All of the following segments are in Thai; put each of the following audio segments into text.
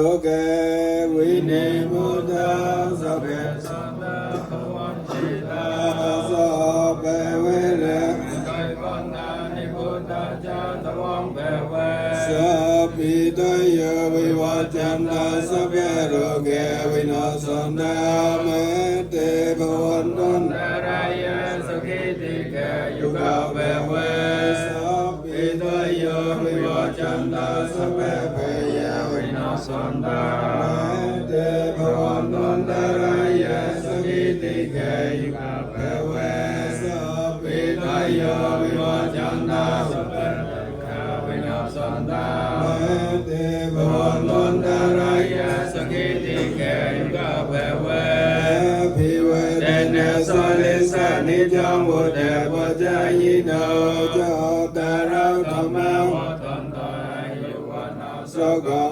โอเควินิมุตตาสัพเพสัตตาภวันติตาสัพเพเวเรสัพพิตยวิวัจจันตสัพเพโรเกวินาสันตาเมเตภวันตุนยุกาเวเวสัพพิตยวิวัจจันตสัพเพเปยวินา สันตาเมเตภวันตุนตรายสกิติเกยุกาเวเวสัพพิตยวิวัจันตสัพเพวินาสันตาเมเตภวันตุนตรายสกิติเกยุกาเวเวภิเวเตนสัลลิสานิจังวุเตปจายโนจตารธรรมังสกั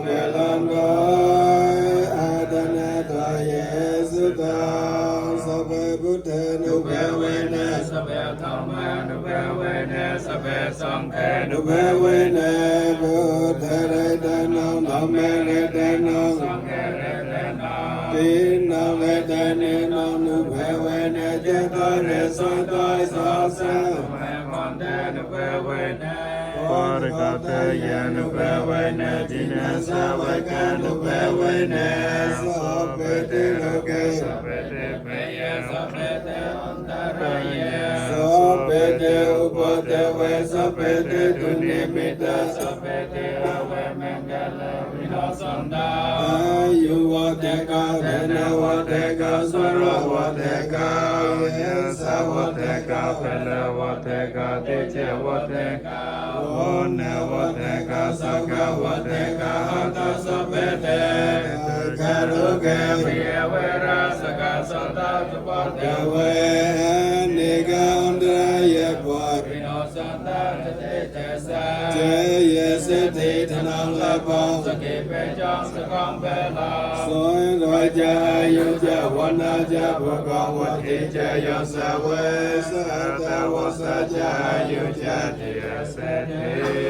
နုဘဝေနသဗ္ဗဓမ္မနုဘဝေနသဗ္ဗသံဃေနုဘဝေနဘုဒ္ဓရတနောဓမ္မရတနောသံဃေရတနောတိနောဝေတနေနောနုဘဝေနဇေတောရသောတောသောသံဃေမန္တေနုဘဝေန पारगतयानुभवन दिन सवकानुभवन सपते लोक सपते भय सपते अन्तरय सपते उपदेव सपते दुनिमित सपते अवमङ्गल विलासन्दा युवते का धनवते का स्वरवते का เปลวัตกาเตเจวัตกา วันนวัตกาสกวัตกาหัตสัพเพเตกาลุเก เปียเวราสกาสัตตาจุปัต เตเว ติธนังละปังสกิเปจังสกังเปลาสวยรอยจายุจาวันนาจาภกังวัติจายสเวสตวสัจายุจาติเสเท